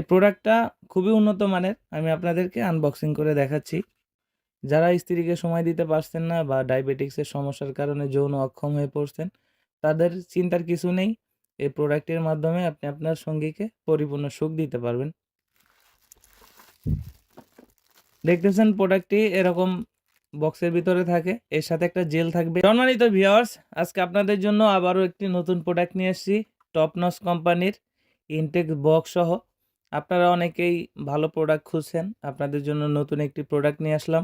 এই প্রোডাক্টটা খুবই উন্নত মানের। আমি আপনাদেরকে আনবক্সিং করে দেখাচ্ছি। যারা স্ত্রীকে সময় দিতে পারছেন না বা ডায়াবেটিক্সের সমস্যার কারণে যৌন অক্ষম হয়ে পড়ছেন, তাদের চিন্তার কিছু নেই। এই প্রোডাক্টের মাধ্যমে আপনি আপনার সঙ্গীকে পরিপূর্ণ সুখ দিতে পারবেন। দেখতেছেন প্রোডাক্টটি এরকম বক্সের ভিতরে থাকে। এর সাথে একটা জেল থাকবে। সম্মানিত ভিউয়ার্স আজকে আপনাদের জন্য আবারও একটি নতুন প্রোডাক্ট নিয়ে এসেছি। টপনস কোম্পানির ইনটেক বক্স সহ। আপনারা অনেকেই ভালো প্রোডাক্ট খুঁজছেন। আপনাদের জন্য নতুন একটি প্রোডাক্ট নিয়ে আসলাম।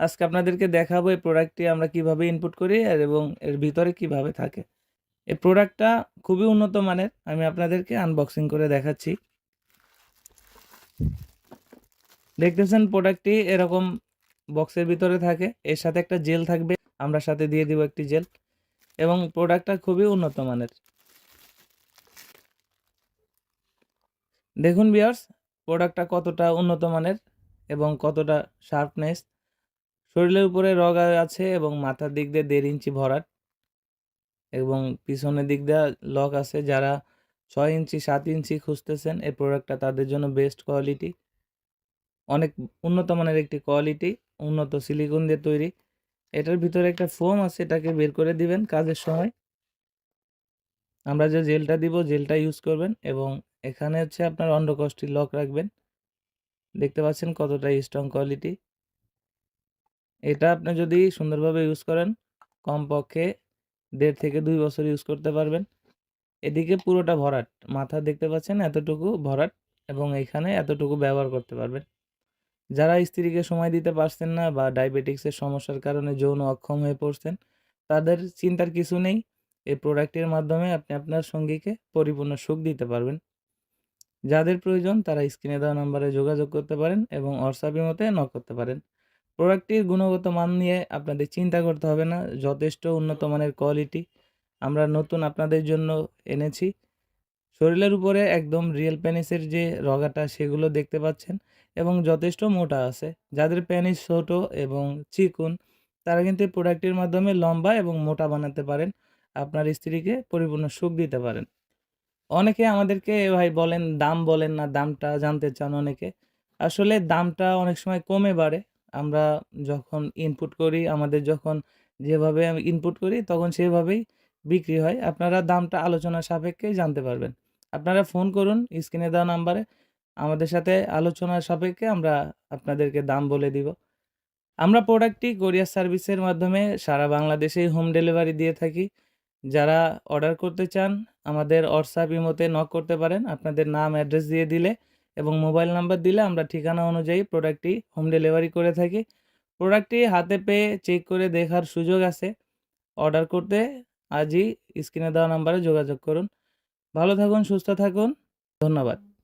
আজকে আপনাদেরকে দেখাবো এই প্রোডাক্টটি আমরা কীভাবে ইনপুট করি আর এবং এর ভিতরে কীভাবে থাকে। এই প্রোডাক্টটা খুবই উন্নত মানের। আমি আপনাদেরকে আনবক্সিং করে দেখাচ্ছি। দেখতেছেন প্রোডাক্টটি এরকম বক্সের ভিতরে থাকে। এর সাথে একটা জেল থাকবে। আমরা সাথে দিয়ে দিব একটি জেল এবং প্রোডাক্টটা খুবই উন্নত মানের। দেখুন বিয়ার্স প্রোডাক্টটা কতটা উন্নত মানের এবং কতটা শার্পনেস শরীরের উপরে রগ আছে এবং মাথার দিক দিয়ে দেড় ইঞ্চি ভরাট এবং পিছনের দিক দিয়ে লক আছে যারা ছয় ইঞ্চি, সাত ইঞ্চি খুঁজতেছেন, এই প্রোডাক্টটা তাদের জন্য বেস্ট কোয়ালিটি অনেক উন্নত মানের একটি কোয়ালিটি উন্নত সিলিকন দিয়ে তৈরি। এটার ভিতরে একটা ফোম আছে, এটাকে বের করে দিবেন কাজের সময়। আমরা যে জেলটা দিব জেলটা ইউজ করবেন এবং এখানে হচ্ছে আপনার অন্ডকষ্টি লক রাখবেন। দেখতে পাচ্ছেন কতটা স্ট্রং কোয়ালিটি এটা আপনি যদি সুন্দরভাবে ইউজ করেন, কমপক্ষে দেড় থেকে দুই বছর ইউজ করতে পারবেন। এদিকে পুরোটা ভরাট, মাথা দেখতে পাচ্ছেন এতটুকু ভরাট এবং এখানে এতটুকু ব্যবহার করতে পারবেন। যারা স্ত্রীকে সময় দিতে পারছেন না বা ডায়াবেটিক্সের সমস্যার কারণে যৌন অক্ষম হয়ে পড়ছেন, তাদের চিন্তার কিছু নেই। এই প্রোডাক্টের মাধ্যমে আপনি আপনার সঙ্গীকে পরিপূর্ণ সুখ দিতে পারবেন। যাদের প্রয়োজন তারা স্ক্রিনে দেওয়া নাম্বারে যোগাযোগ করতে পারেন এবং হোয়াটসঅ্যাপের মতে নক করতে পারেন। প্রোডাক্টটির গুণগত মান নিয়ে আপনাদের চিন্তা করতে হবে না, যথেষ্ট উন্নত মানের কোয়ালিটি আমরা নতুন আপনাদের জন্য এনেছি। শরীরের উপরে একদম রিয়েল প্যানিসের যে রগাটা সেগুলো দেখতে পাচ্ছেন এবং যথেষ্ট মোটা আছে। যাদের প্যানিস ছোট এবং চিকুন, তারা কিন্তু প্রোডাক্টের মাধ্যমে লম্বা এবং মোটা বানাতে পারেন। আপনার স্ত্রীকে পরিপূর্ণ সুখ দিতে পারেন। অনেকে আমাদেরকে ভাই বলেন, দাম বলেন না, দামটা জানতে চান অনেকে। আসলে দামটা অনেক সময় কমে বাড়ে। আমরা যখন ইনপুট করি, আমাদের যখন যেভাবে আমি ইনপুট করি, তখন সেভাবেই বিক্রি হয়। আপনারা দামটা আলোচনা সাপেক্ষেই জানতে পারবেন। আপনারা ফোন করুন স্ক্রিনে দেওয়া নাম্বারে আমাদের সাথে আলোচনার সাপেক্ষে আমরা আপনাদেরকে দাম বলে দিব। আমরা প্রোডাক্টটি কোরিয়ার সার্ভিসের মাধ্যমে সারা বাংলাদেশেই হোম ডেলিভারি দিয়ে থাকি। যারা অর্ডার করতে চান, আমাদের হোয়াটসঅ্যাপ ইমোতে নক করতে পারেন। আপনাদের নাম অ্যাড্রেস দিয়ে দিলে এবং মোবাইল নাম্বার দিলে আমরা ঠিকানা অনুযায়ী প্রোডাক্টটি হোম ডেলিভারি করে থাকি। প্রোডাক্টটি হাতে পেয়ে চেক করে দেখার সুযোগ আছে। অর্ডার করতে আজই স্ক্রিনে দেওয়া নাম্বারে যোগাযোগ করুন। ভালো থাকুন, সুস্থ থাকুন। ধন্যবাদ।